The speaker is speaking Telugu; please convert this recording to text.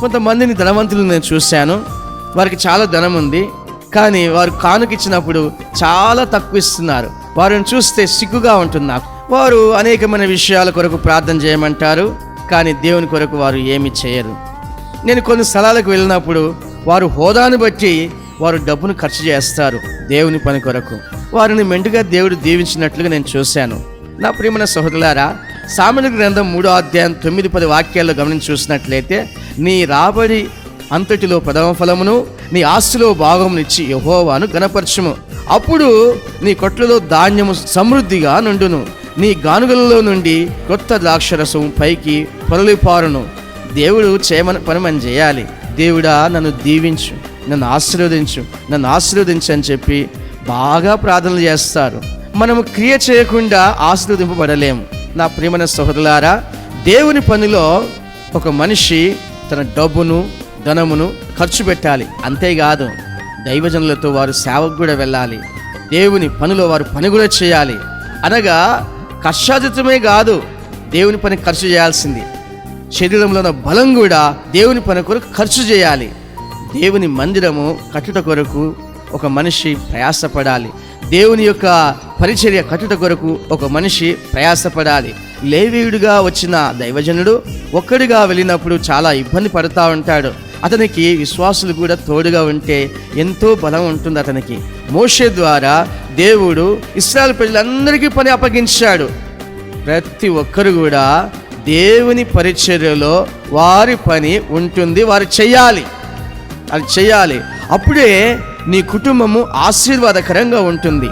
కొంతమందిని ధనవంతులు నేను చూశాను. వారికి చాలా ధనం ఉంది. కానీ వారు కానుకిచ్చినప్పుడు చాలా తక్కువ ఇస్తున్నారు వారిని చూస్తే సిగ్గుగా ఉంటుంది నాకు. వారు అనేకమైన విషయాల కొరకు ప్రార్థన చేయమంటారు. కానీ దేవుని కొరకు వారు ఏమి చేయరు. నేను కొన్ని స్థలాలకు వెళ్ళినప్పుడు వారు హోదాను బట్టి వారు డబ్బును ఖర్చు చేస్తారు దేవుని పని కొరకు. వారిని మెండుగా దేవుడు దీవించినట్లుగా నేను చూశాను. నా ప్రియమైన సహోదరులారా సామాన్య గ్రంథం మూడో అధ్యాయం తొమ్మిది పది వాక్యాల్లో గమనించి చూసినట్లయితే నీ రాబడి అంతటిలో ప్రథమ ఫలమును నీ ఆస్తిలో భాగమునిచ్చి యహోవాను గణపరచుము అప్పుడు నీ కొట్లలో ధాన్యము సమృద్ధిగా నుండును. నీ గానుగలలో నుండి కొత్త ద్రాక్షరసం పైకి పొరలిపారును. దేవుడు చేయమన పని మనం చేయాలి. దేవుడా నన్ను దీవించు నన్ను ఆశీర్వదించు నన్ను ఆశీర్వదించు అని చెప్పి బాగా ప్రార్థనలు చేస్తారు. మనము క్రియ చేయకుండా ఆశీర్వదింపబడలేము. నా ప్రియమైన సహోదరులారా దేవుని పనిలో ఒక మనిషి తన డబ్బును ధనమును ఖర్చు పెట్టాలి. అంతేకాదు దైవజనులతో వారు సేవకు కూడా వెళ్ళాలి. దేవుని పనిలో వారు పని కూడా చేయాలి. అనగా కష్టాజితమే కాదు దేవుని పని ఖర్చు చేయాల్సింది. శరీరంలో ఉన్న బలం కూడా దేవుని పని కొరకు ఖర్చు చేయాలి. దేవుని మందిరము కట్టుట కొరకు ఒక మనిషి ప్రయాసపడాలి. దేవుని యొక్క పరిచర్య కట్టుట కొరకు ఒక మనిషి ప్రయాసపడాలి. లేవీయుడిగా వచ్చిన దైవజనుడు ఒక్కడిగా వెళ్ళినప్పుడు చాలా ఇబ్బంది పడుతూ ఉంటాడు. అతనికి విశ్వాసులు కూడా తోడుగా ఉంటే ఎంతో బలం ఉంటుంది అతనికి. మోషే ద్వారా దేవుడు ఇస్రాయల్ ప్రజలందరికీ పని అప్పగించాడు. ప్రతి ఒక్కరు కూడా దేవుని పరిచర్యలో వారి పని ఉంటుంది వారు చెయ్యాలి అది చెయ్యాలి అప్పుడే నీ కుటుంబము ఆశీర్వాదకరంగా ఉంటుంది.